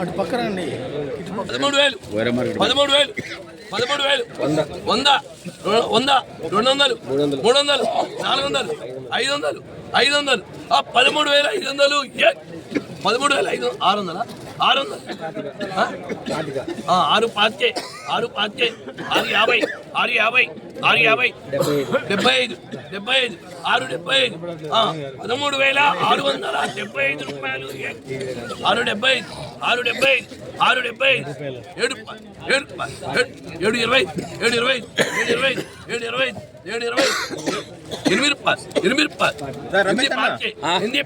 అటు పక్కన అండి పదమూడు వేలు. పదమూడు వేలు. పదమూడు వేలు. వంద. వంద. రెండు వందలు. మూడు వందలు. నాలుగు వందలు. ఐదు వందలు. ఐదు వందలు. ఆ పదమూడు వేల ఐదు వందలు. పదమూడు వేల ఐదు ఆరు వందలా? ఆరు వందలు. ఆరు పాతికే. ఆరు పాతికే. ఆరు యాభై. ఆరు యాభై. ఆరు యాభై. డెబ్బై ఐదు. డెబ్బై ఐదు. ఆరు డెబ్బై ఐదు. ఆ, పదమూడు వేల ఆరు వందల డెబ్బై ఐదు రూపాయలు? ఆరు డెబ్బై ఐదు. ఆరు డెబ్బై ఐదు. ఆరు డెబ్బై ఐదు. ఏడు ఏడు ఏడు- ఇరవై ఏడు ఇరవై ఏడు ఇరవై ఏడు ఇరవై ఏడు ఇరవై ఎనిమిది రూపాయలు. ఎనిమిది రూపాయలు. ఎనిమిది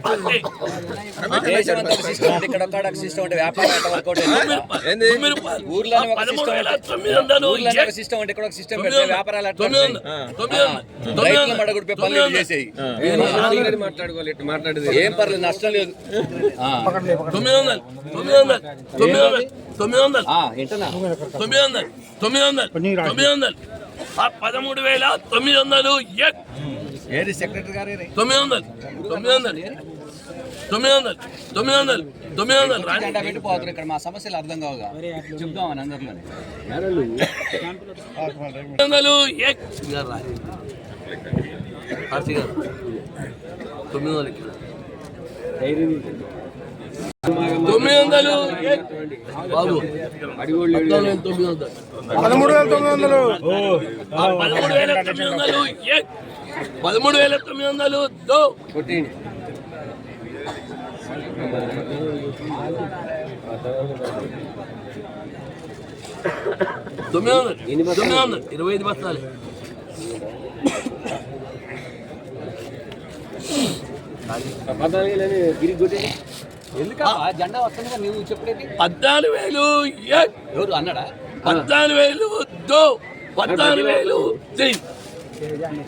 సిస్టమ్ ఉంది ఇక్కడ సిస్టమ్ తొమ్మిది రూపాయలు. పదమూడు వేల తొమ్మిది వందలు ఇక్కడ. వ్యాపారాలు తొమ్మిది? వందలు. తొమ్మిది వందలు. తొమ్మిది వందలు. మడగొడిపే తొమ్మిది పనులు వందలు. చేసేయి మాట్లాడుకోవాలి మాట్లాడేది ఏం పర్లేదు నష్టం లేదు ఆ. తొమ్మిది వందలు తొమ్మిది వందలు తొమ్మిది వందలు తొమ్మిది వందలు ఆ, వింటున్నా తొమ్మిది వందలు తొమ్మిది వందలు తొమ్మిది వందలు ఆ పదమూడు వేల తొమ్మిది వందలు తొమ్మిది వందలు తొమ్మిది వందలు తొమ్మిది వందలు తొమ్మిది వందలు తొమ్మిది వందలు పెట్టిపోతున్నారు ఇక్కడ మా సమస్యలు అర్థం కావుగా చెప్దామని అందరిలోనే తొమ్మిది వందలు? గారు తొమ్మిది వందలు ఇక్కడ. తొమ్మిది వందలు? బాబు తొమ్మిది వందలు పదమూడు వేల తొమ్మిది వందలు పదమూడు వేల తొమ్మిది వందలు? పదమూడు వేల తొమ్మిది వందలు దో తొమ్మిది వందలు. తొమ్మిది వందలు. ఇరవై ఐదు బస్తాలు. ఎందుకు జెండా వస్తుంది నువ్వు చెప్పేది? పద్నాలుగు వేలు? ఎవరు? అన్నాడా? పద్నాలుగు వేలు దో. పద్నాలుగు వేలు